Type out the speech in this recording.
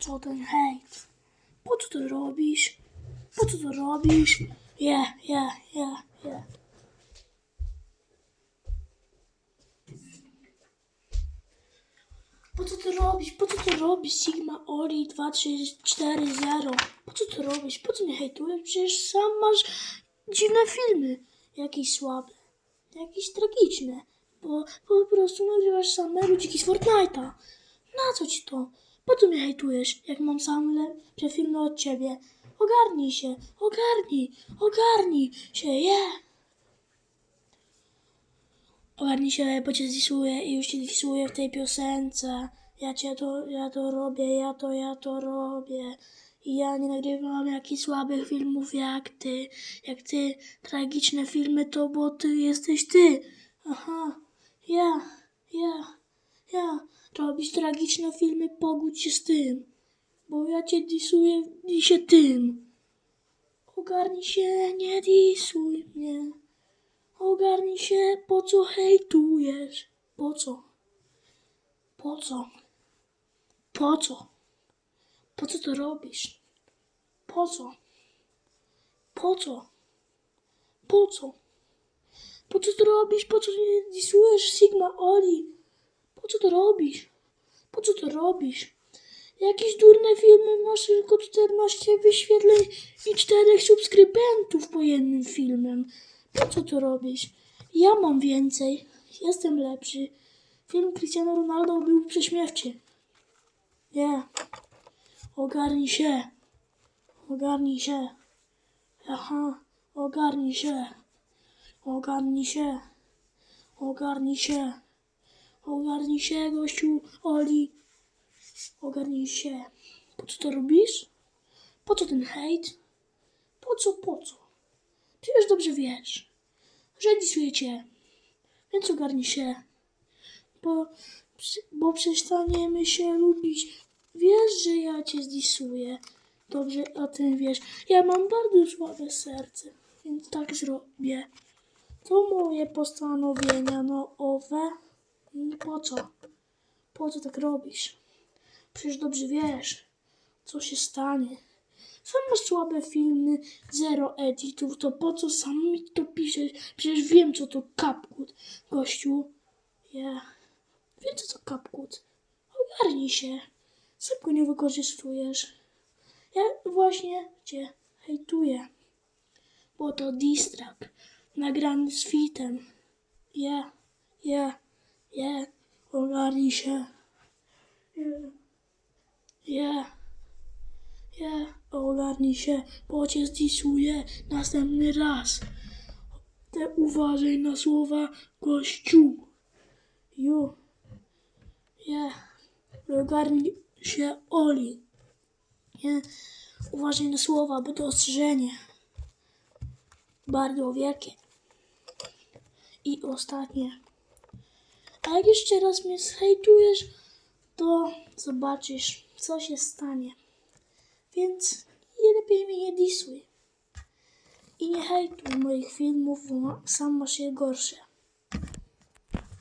co ten hejt? Po co to robisz? Po co to robisz? Ja, ja, ja, ja. Po co to robisz? Po co to robisz? Sigma Ori 2340. Po co to robisz? Po co mnie hejtujesz? Przecież sam masz dziwne filmy. Jakieś słabe. Jakieś tragiczne. Bo po prostu nagrywasz same ludziki z Fortnite'a. Na co ci to? Po co mnie hejtujesz, jak mam sam lepsze filmy od ciebie? Ogarnij się, ogarnij, ogarnij się, je! Ogarnij się, bo cię zisuję i już cię zisuję w tej piosence. Ja cię to, ja to robię, ja to, ja to robię. I ja nie nagrywam jakichś słabych filmów jak ty. Jak ty, tragiczne filmy to, bo ty jesteś ty. Aha, ja. Robisz tragiczne filmy, pogódź się z tym. Bo ja cię disuję dzisiaj tym. Ogarnij się, nie disuj mnie. Ogarnij się, po co hejtujesz? Po co? Po co? Po co? Po co to robisz? Po co? Po co? Po co? Po co to robisz? Po co nie disujesz Sigma Oli? Po co to robisz? Po co to robisz? Jakieś durne filmy masz tylko 14 wyświetleń i 4 subskrybentów po jednym filmem. Po co to robisz? Ja mam więcej. Jestem lepszy. Film Cristiano Ronaldo był prześmiewczy. Nie. Ogarnij się. Ogarnij się. Aha. Ogarnij się. Ogarnij się. Ogarnij się. Ogarnij się, gościu. Oli. Ogarnij się. Po co to robisz? Po co ten hejt? Po co, po co? Przecież dobrze wiesz, że disuję cię. Więc ogarnij się. Bo, bo przestaniemy się lubić. Wiesz, że ja cię zdisuję. Dobrze o tym wiesz. Ja mam bardzo słabe serce, więc tak zrobię. To moje postanowienia nowe. Mm, Po co? Po co tak robisz? Przecież dobrze wiesz, co się stanie. Sam słabe filmy, zero editów, to po co sam mi to piszesz? Przecież wiem, co to kapkut, gościu. Ja wiem, co to kapkut. Ogarnij się. Sam go nie wykorzystujesz. Ja właśnie cię hejtuję. Bo to distrak nagrany z fitem. Ja, ja, ja, ogarnij się. Ja, ja, ogarnij się, bo cię zdisuję następny raz. Te uważaj na słowa gościu. Ju, ja, ogarnij się Oli. Nie, uważaj na słowa, bo to ostrzeżenie. Bardzo wielkie. I ostatnie. Jak jeszcze raz mnie zhejtujesz, to zobaczysz, co się stanie. Więc lepiej mnie nie disuj. I nie hejtuj moich filmów, bo sam masz je gorsze.